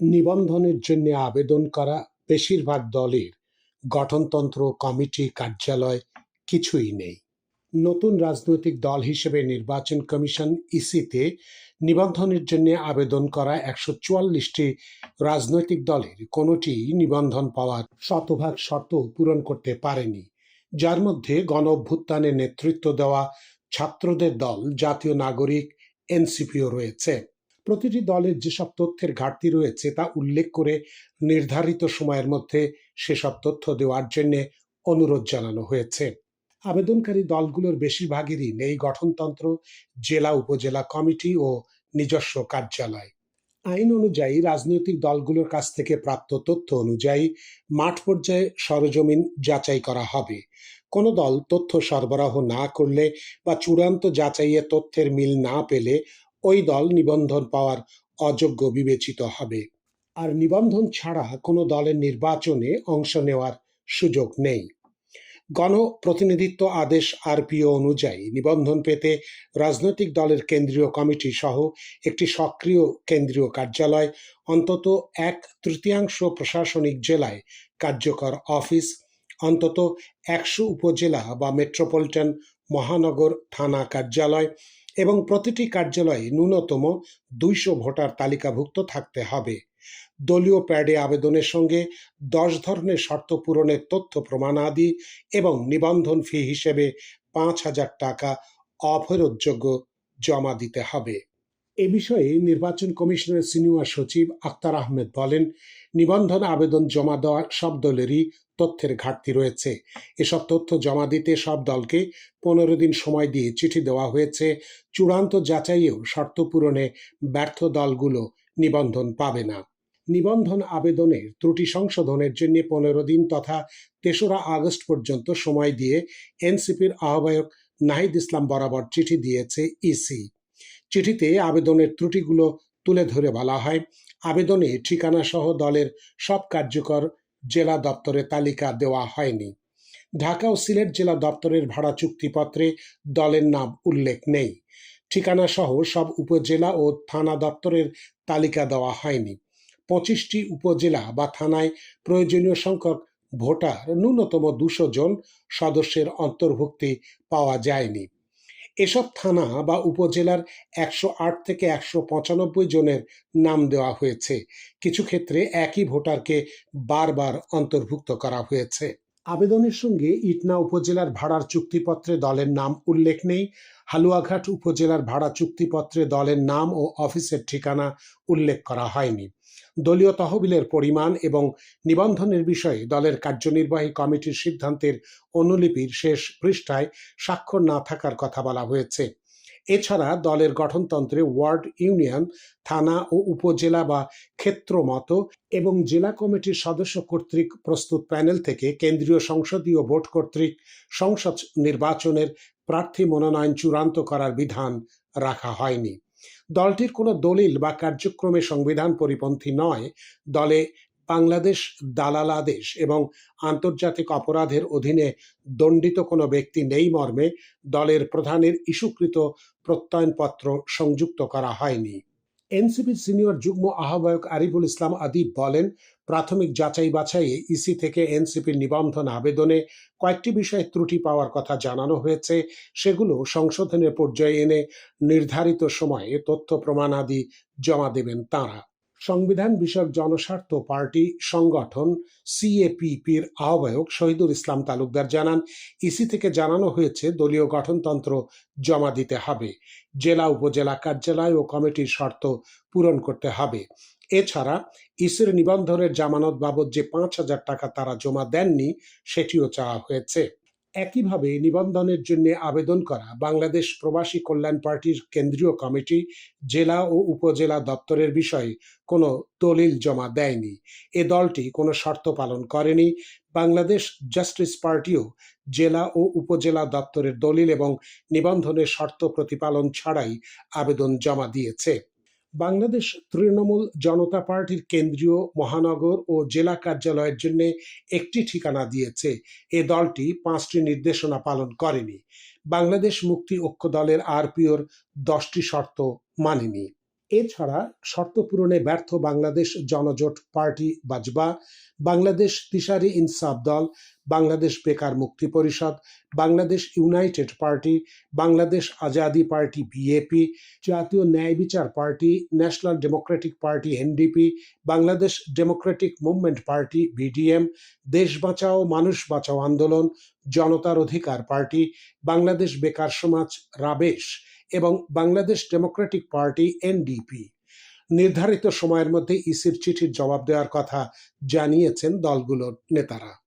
নিবন্ধনের জন্য আবেদন করা বেশিরভাগ দলের গঠনতন্ত্র, কমিটি, কার্যালয় কিছুই নেই। নতুন রাজনৈতিক দল হিসেবে নির্বাচন কমিশন ইসিতে নিবন্ধনের জন্য আবেদন করা একশো চুয়াল্লিশটি রাজনৈতিক দলের কোনোটি নিবন্ধন পাওয়ার শতভাগ শর্ত পূরণ করতে পারেনি। যার মধ্যে গণ অভ্যুত্থানে নেতৃত্ব দেওয়া ছাত্রদের দল, জাতীয় নাগরিক, এনসিপিও রয়েছে। প্রতিটি দলের যেসব তথ্যের ঘাটতি রয়েছে তা উল্লেখ করে নির্ধারিত সময়ের মধ্যে সেসব তথ্য দেওয়ার জন্য অনুরোধ জানানো হয়েছে। আবেদনকারী দলগুলোর বেশিরভাগেরই নেই গঠনতন্ত্র, জেলা, উপজেলা কমিটি ও নিজস্ব কার্যালয়। আইন অনুযায়ী রাজনৈতিক দলগুলোর কাছ থেকে প্রাপ্ত তথ্য অনুযায়ী মাঠ পর্যায়ে সরজমিন যাচাই করা হবে। কোনো দল তথ্য সরবরাহ না করলে বা চূড়ান্ত যাচাইয়ে তথ্যের মিল না পেলে ওই দল নিবন্ধন পাওয়ার অযোগ্য বিবেচিত হবে। আর নিবন্ধন ছাড়া কোনো দলের নির্বাচনে অংশ নেওয়ার সুযোগ নেই। গণপ্রতিনিধিত্ব আদেশ আরপিও অনুযায়ী নিবন্ধন পেতে রাজনৈতিক দলের কেন্দ্রীয় কমিটি সহ একটি সক্রিয় কেন্দ্রীয় কার্যালয়, অন্তত এক তৃতীয়াংশ প্রশাসনিক জেলায় কার্যকর অফিস, অন্তত একশো উপজেলা বা মেট্রোপলিটন মহানগর থানা কার্যালয় এবং প্রতিটি কার্যালয়ে ন্যূনতম দুইশো ভোটার তালিকাভুক্ত থাকতে হবে। দলীয় প্যাডে আবেদনের সঙ্গে দশ ধরনের শর্ত পূরণের তথ্য প্রমাণাদি এবং নিবন্ধন ফি হিসেবে পাঁচ হাজার টাকা অফেরতযোগ্য জমা দিতে হবে। এ বিষয়ে নির্বাচন কমিশনের সিনিয়র সচিব আক্তার আহমেদ বলেন, নিবন্ধন আবেদন জমা দেওয়া সব দলেরই তথ্যের ঘাটতি রয়েছে। এসব তথ্য জমা দিতে সব দলকে পনেরো দিন সময় দিয়ে চিঠি দেওয়া হয়েছে। চূড়ান্ত যাচাইয়েও শর্ত পূরণে ব্যর্থ দলগুলো নিবন্ধন পাবে না। নিবন্ধন আবেদনের ত্রুটি সংশোধনের জন্য পনেরো দিন তথা তেসরা আগস্ট পর্যন্ত সময় দিয়ে এনসিপির আহ্বায়ক নাহিদ ইসলাম বরাবর চিঠি দিয়েছে ইসি। চিঠিতে আবেদনের ত্রুটিগুলো তুলে ধরে বলা হয়, আবেদনে ঠিকানা সহ দলের সব কার্যকর জেলা দপ্তরে তালিকা দেওয়া হয়নি। ঢাকা ও সিলেট জেলা দপ্তরের ভাড়া চুক্তিপত্রে দলের নাম উল্লেখ নেই। ঠিকানা সহ সব উপজেলা ও থানা দপ্তরের তালিকা দেওয়া হয়নি। পঁচিশটি উপজেলা বা থানায় প্রয়োজনীয় সংখ্যক ভোটার ন্যূনতম দুশো জন সদস্যের অন্তর্ভুক্তি পাওয়া যায়নি। এসব থানা বা উপজেলার একশো আট থেকে একশো পঁচানব্বই জনের নাম দেওয়া হয়েছে। কিছু ক্ষেত্রে একই ভোটারকে বারবার অন্তর্ভুক্ত করা হয়েছে। আবেদনের সঙ্গে ইটনা উপজেলার ভাড়ার চুক্তিপত্রে দলের নাম উল্লেখ নেই। হালুয়াঘাট উপজেলার ভাড়া চুক্তিপত্রে দলের নাম ও অফিসের ঠিকানা উল্লেখ করা হয়নি। দলীয় তহবিলের পরিমাণ এবং নিবন্ধনের বিষয়ে দলের কার্যনির্বাহী কমিটির সিদ্ধান্তের অনুলিপির শেষ পৃষ্ঠায় স্বাক্ষর না থাকার কথা বলা হয়েছে। এছাড়া দলের গঠনতন্ত্রে ওয়ার্ড ইউনিয়ন, থানা ও উপজেলা বা ক্ষেত্র মতো এবং জেলা কমিটির সদস্য কর্তৃক প্রস্তুত প্যানেল থেকে কেন্দ্রীয় সংসদীয় বোর্ড কর্তৃক সংসদ নির্বাচনের প্রার্থী মনোনয়ন চূড়ান্ত করার বিধান রাখা হয়নি। দলটির কোনো দলিল বা কার্যক্রমে সংবিধান পরিপন্থী নয়। দলে বাংলাদেশ দালাল আদেশ এবং আন্তর্জাতিক অপরাধের অধীনে দণ্ডিত কোনো ব্যক্তি নেই মর্মে দলের প্রধানের ইস্যুকৃত প্রত্যয়নপত্র সংযুক্ত করা হয়নি। এনসিপির সিনিয়র যুগ্ম আহ্বায়ক আরিফুল ইসলাম আদিব বলেন, প্রাথমিক যাচাই বাছাইয়ে ইসি থেকে এনসিপির নিবন্ধন আবেদনে কয়েকটি বিষয়ে ত্রুটি পাওয়ার কথা জানানো হয়েছে। সেগুলো সংশোধনের পর্যায়ে এনে নির্ধারিত সময়ে তথ্য প্রমাণাদি জমা দেবেন তাঁরা। সংবিধান বিষয়ক জনস্বার্থ পার্টি সংগঠন সিএপিপির আহ্বায়ক শহীদুল ইসলাম তালুকদার জানান, ইসি থেকে জানানো হয়েছে দলীয় গঠনতন্ত্র জমা দিতে হবে, জেলা উপজেলা কার্যালয় ও কমিটির শর্ত পূরণ করতে হবে। এছাড়া, ইসির নিবন্ধনের জামানত বাবদ যে পাঁচ হাজার টাকা তারা জমা দেননি, সেটিও চাওয়া হয়েছে। একইভাবে নিবন্ধনের জন্য আবেদন করা বাংলাদেশ প্রবাসী কল্যাণ পার্টির কেন্দ্রীয় কমিটি, জেলা ও উপজেলা দপ্তরের বিষয়ে কোনো দলিল জমা দেয়নি। এ দলটি কোনো শর্ত পালন করেনি। বাংলাদেশ জাস্টিস পার্টিও জেলা ও উপজেলা দপ্তরের দলিল এবং নিবন্ধনের শর্ত প্রতিপালন ছাড়াই আবেদন জমা দিয়েছে। বাংলাদেশ তৃণমূল জনতা পার্টির কেন্দ্রীয় মহানগর ও জেলা কার্যালয়ের জন্য একটি ঠিকানা দিয়েছে। এ দলটি পাঁচটি নির্দেশনা পালন করেনি। বাংলাদেশ মুক্তি ঐক্য দলের আরপিওর দশটি শর্ত মানেনি। এছাড়া শর্ত পূরণে ব্যর্থ বাংলাদেশ জনজোট পার্টি বাজবা, বাংলাদেশ দিশারি ইনসাফ দল বাংলাদেশ বেকার মুক্তি পরিষদ, Bangladesh United party, Bangladesh Azadi party BAP, জাতীয় ন্যায় বিচার party, national democratic party NDP, Bangladesh democratic movement party BDM, দেশ বাঁচাও, মানুষ বাঁচাও আন্দোলন, জনতার অধিকার পার্টি, বাংলাদেশ বেকার সমাজ রাবেশ এবং বাংলাদেশ ডেমোক্রেটিক পার্টি এনডিপি। নির্ধারিত সময়ের মধ্যে ইসির চিঠির জবাব দেওয়ার কথা জানিয়েছেন দলগুলোর নেতারা।